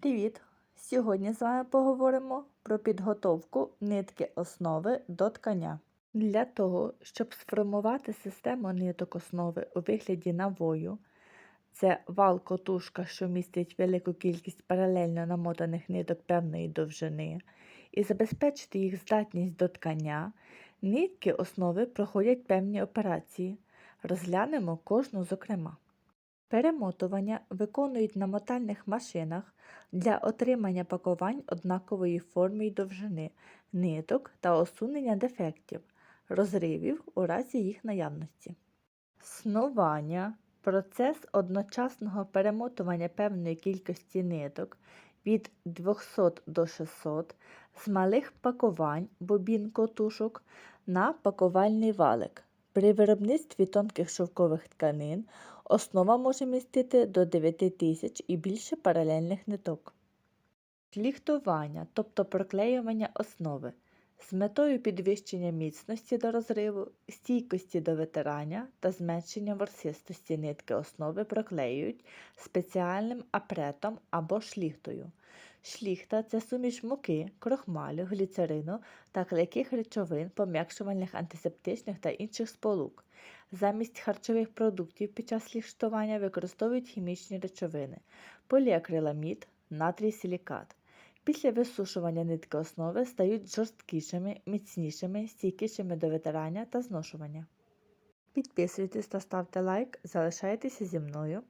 Привіт! Сьогодні з вами поговоримо про підготовку нитки основи до ткання. Для того, щоб сформувати систему ниток основи у вигляді навою, це вал-котушка, що містить велику кількість паралельно намотаних ниток певної довжини, і забезпечити їх здатність до ткання, нитки основи проходять певні операції. Розглянемо кожну зокрема. Перемотування виконують на мотальних машинах для отримання пакувань однакової форми й довжини, ниток та усунення дефектів, розривів у разі їх наявності. Снування процес одночасного перемотування певної кількості ниток від 200 до 600 з малих пакувань бобін котушок на пакувальний валик. При виробництві тонких шовкових тканин основа може містити до 9000 і більше паралельних ниток. Ліхтування, тобто проклеювання основи з метою підвищення міцності до розриву, стійкості до витирання та зменшення ворсистості нитки основи проклеюють спеціальним апретом або шліхтою. Шліхта це суміш муки, крохмалю, гліцерину та клейких речовин, пом'якшувальних антисептичних та інших сполук. Замість харчових продуктів під час шліхтування використовують хімічні речовини поліакриламід, натрій силікат. Після висушування нитки основи стають жорсткішими, міцнішими, стійкішими до витирання та зношування. Підписуйтесь та ставте лайк, залишайтеся зі мною.